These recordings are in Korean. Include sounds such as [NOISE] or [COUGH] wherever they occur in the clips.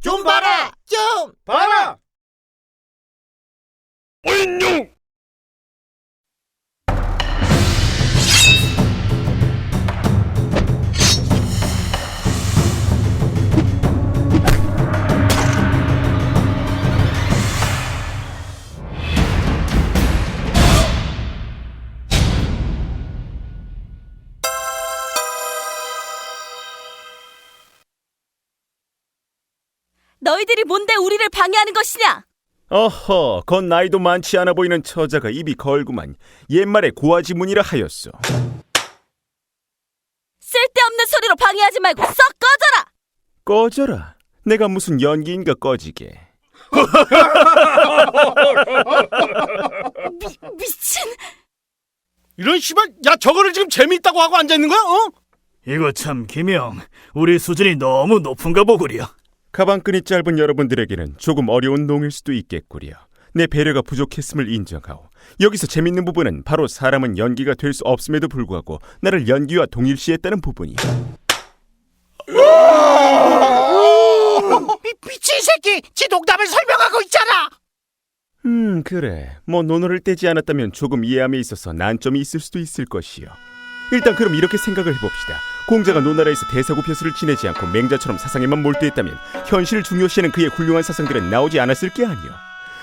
좀 봐라! 좀! 봐라! 어인 너희들이 뭔데 우리를 방해하는 것이냐? 어허, 건 나이도 많지 않아 보이는 처자가 입이 걸구만 옛말에 고아지문이라 하였소. 쓸데없는 소리로 방해하지 말고 썩 꺼져라! 꺼져라. 내가 무슨 연기인가 꺼지게. 미친! 이런 씨발 야 저거를 지금 재미있다고 하고 앉아 있는 거야? 어? 이거 참 김영 우리 수준이 너무 높은가 보구려 가방끈이 짧은 여러분들에게는 조금 어려운 농일 수도 있겠구려. 내 배려가 부족했음을 인정하오. 여기서 재밌는 부분은 바로 사람은 연기가 될 수 없음에도 불구하고 나를 연기와 동일시했다는 부분이야. 미, 미친 새끼! 지 농담을 설명하고 있잖아! 음, 그래. 뭐 논어를 떼지 않았다면 조금 이해함에 있어서 난점이 있을 수도 있을 것이요. 일단 그럼 이렇게 생각을 해봅시다. 공자가 노나라에서 대사고표수를 지내지 않고 맹자처럼 사상에만 몰두했다면 현실을 중요시하는 그의 훌륭한 사상들은 나오지 않았을 게 아니오.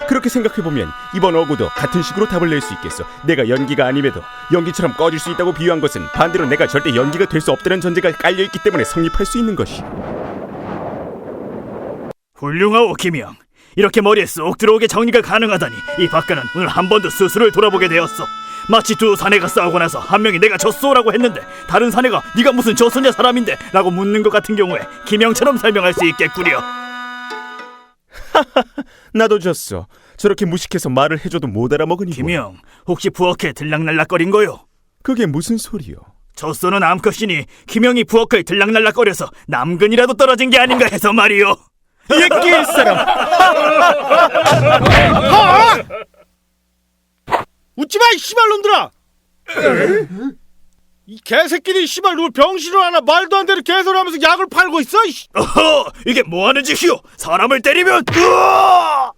그렇게 생각해보면 이번 어구도 같은 식으로 답을 낼 수 있겠어. 내가 연기가 아님에도 연기처럼 꺼질 수 있다고 비유한 것은 반대로 내가 절대 연기가 될 수 없다는 전제가 깔려있기 때문에 성립할 수 있는 것이. 훌륭하오 김영 이렇게 머리에 쏙 들어오게 정리가 가능하다니 이 박가는 오늘 한 번 더 스스로를 돌아보게 되었어 마치 두 사내가 싸우고 나서 한 명이 내가 졌소라고 했는데 다른 사내가 네가 무슨 졌소냐 사람인데 라고 묻는 것 같은 경우에 김영처럼 설명할 수 있겠구려 [LAUGHS] 나도 졌어. 저렇게 무식해서 말을 해줘도 못 알아먹으니. 뭐. 김영 혹시 부엌에 들락날락거린 거요? 그게 무슨 소리요? 젖소는 암컷이니 김영이 부엌에 들락날락거려서 남근이라도 떨어진 게 아닌가 해서 말이요 얘끼일 사람. [LAUGHS] 웃지 마, 이 씨발 놈들아! 이 개새끼들이 씨발 누굴 병신으로 하나 말도 안 되는 개소리 하면서 약을 팔고 있어? 이씨. [LAUGHS] 어허 이게 뭐하는 짓이오 사람을 때리면 으아!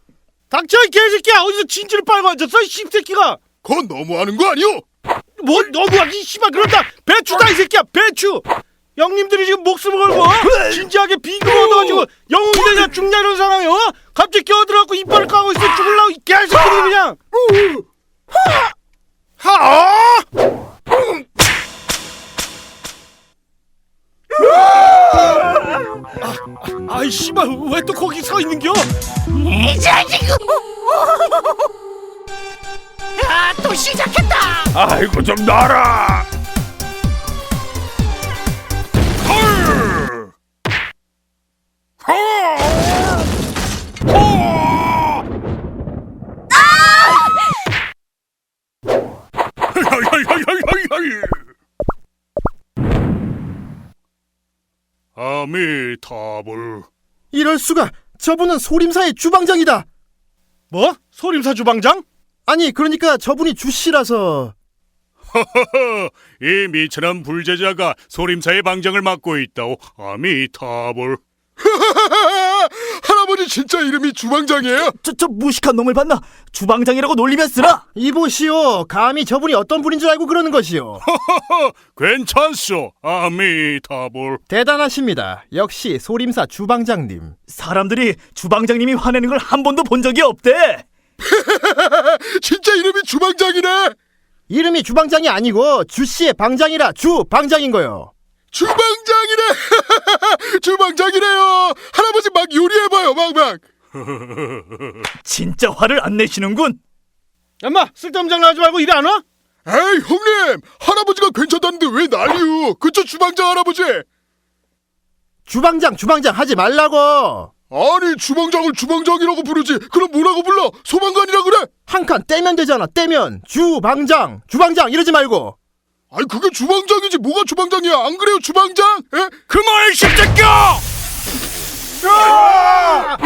닥쳐 이 개새끼야 어디서 진지를 빨고 앉았어 이 씹새끼가 그건 너무하는 거 아니오? 뭐 너무하기 씨발 그런다 배추다 이 새끼야 배추 형님들이 지금 목숨을 걸고 어? 진지하게 비교 얻어가지고 영웅이 되냐 죽냐 이런 상황에 어? 갑자기 끼어들어갖고 이빨을 까고 있어 죽을라고 이 개새끼들이 그냥 하! 아, 아이 씨발 왜 또 거기 서 있는겨? 이 자식! 야, 또 시작했다! 아이고 좀 놔라. 아미타불 이럴 수가. 저분은 소림사의 주방장이다. 뭐? 소림사 주방장? 아니 그러니까 저분이 주씨라서. 이 미천한 불제자가 소림사의 방장을 맡고 있다오. 아미타불 [LAUGHS] 할아버지 진짜 이름이 주방장이에요? 저, 저 무식한 놈을 봤나? 주방장이라고 놀리면 쓰나? 이보시오 감히 저분이 어떤 분인 줄 알고 그러는 것이오. 괜찮소 아미타불 대단하십니다. 역시 소림사 주방장님. 사람들이 주방장님이 화내는 걸 한 번도 본 적이 없대. [LAUGHS] 진짜 이름이 주방장이네 이름이 주방장이 아니고 주씨의 방장이라 주방장인 거요. 주방장이래 [LAUGHS] 주방장이래요 할아버지 막 요리해봐요 막 막 진짜 화를 안 내시는군. 엄마 쓸데없는 장난하지 말고 일 안 와? 에이 형님 할아버지가 괜찮다는데 왜 난리요 그쵸 주방장 할아버지 주방장 주방장 하지 말라고. 아니 주방장을 주방장이라고 부르지 그럼 뭐라고 불러 소방관이라 그래 한 칸 떼면 되잖아. 떼면 주방장 주방장 이러지 말고. 아니 그게 주방장이지 뭐가 주방장이야 안 그래요 주방장 에? 그만 십새끼야! 아!